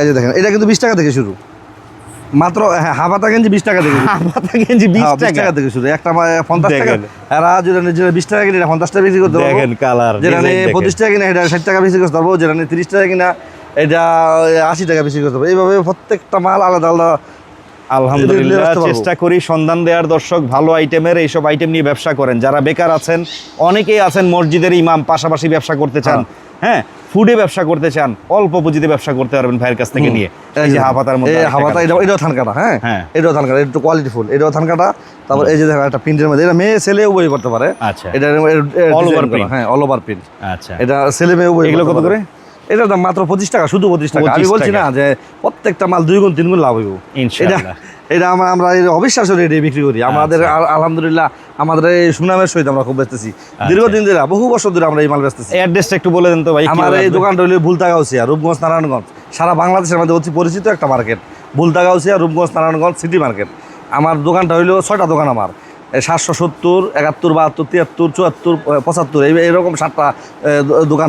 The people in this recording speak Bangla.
এই যে দেখেন এটা কিন্তু বিশ টাকা থেকে শুরু। মাত্র হ্যাঁ হাফাতা গেঞ্জি বিশ টাকা থেকে। হাফাতা গেঞ্জি বিশ হ্যাঁ, টাকা। থেকে শুরু। একটা পঞ্চাশ টাকা। এরা যেটা যেটা বিশ টাকা কিনে এটা পঞ্চাশ টাকা বিক্রি করতে পারব। দেখেন কালার যেটা পঁচিশ টাকা কিনা এটা ষাট টাকা বিক্রি করতে পারব। যেটা তিরিশ টাকা কিনা এটা আশি টাকা বিক্রি করতে পারব। এইভাবে প্রত্যেকটা মাল আলাদা আলাদা আলহামদুলিল্লাহ চেষ্টা করি সন্ধান দেওয়ার। দর্শক ভালো আইটেমের এইসব আইটেম নিয়ে ব্যবসা করেন। যারা বেকার আছেন অনেকেই আছেন মসজিদের ইমাম পাশাপাশি ব্যবসা করতে চান। হ্যাঁ ফুডে ব্যবসা করতে চান অল্প পুঁজিতে ব্যবসা করতে পারবেন ভাইয়ের কাছ থেকে নিয়ে। এই যে হাফাতার মধ্যে হাফাতা এটা এটাও ধান কাটা হ্যাঁ? হ্যাঁ। এটাও ধান কাটা একটু কোয়ালিটি ফুল এটাও ধান কাটা। তারপর এই যে দেখেন একটা প্রিন্টের মধ্যে এটা মেয়ে ছেলে বই করতে পারে। আচ্ছা। এটা অল ওভার প্রিন্ট হ্যাঁ অল ওভার প্রিন্ট আচ্ছা। এটা ছেলে মেয়ে বই এগুলো কত করে? এটার দাম মাত্র পঁচিশ টাকা শুধু পঁচিশ টাকা। আমি বলছি না যে প্রত্যেকটা মাল দুই গুণ তিন গুণ লাভ হইব। এটা এটা আমরা আমরা অবিশ্বাস রেটে বিক্রি করি। আমাদের আচ্ছা। আলহামদুলিল্লাহ আমাদের এই সুনামের সহিত আমরা খুব বেচতেছি দীর্ঘদিন ধরে বহু বছর ধরে আমরা এই মাল বেচতেছি। অ্যাড্রেসটা একটু বলে দেন তো ভাই আমার এই? দোকানটা হলো ভুলতাগাউসিয়া রূপগঞ্জ নারায়ণগঞ্জ। সারা বাংলাদেশের মধ্যে অতি পরিচিত একটা market Bhulta Gausia Rupganj Narayanganj city market আমার দোকানটা হইল ছয়টা দোকান আমার। সাতশো সত্তর একাত্তর বাহাত্তর তিয়াত্তর চুয়াত্তর পঁচাত্তর এই এরকম সাতটা দোকান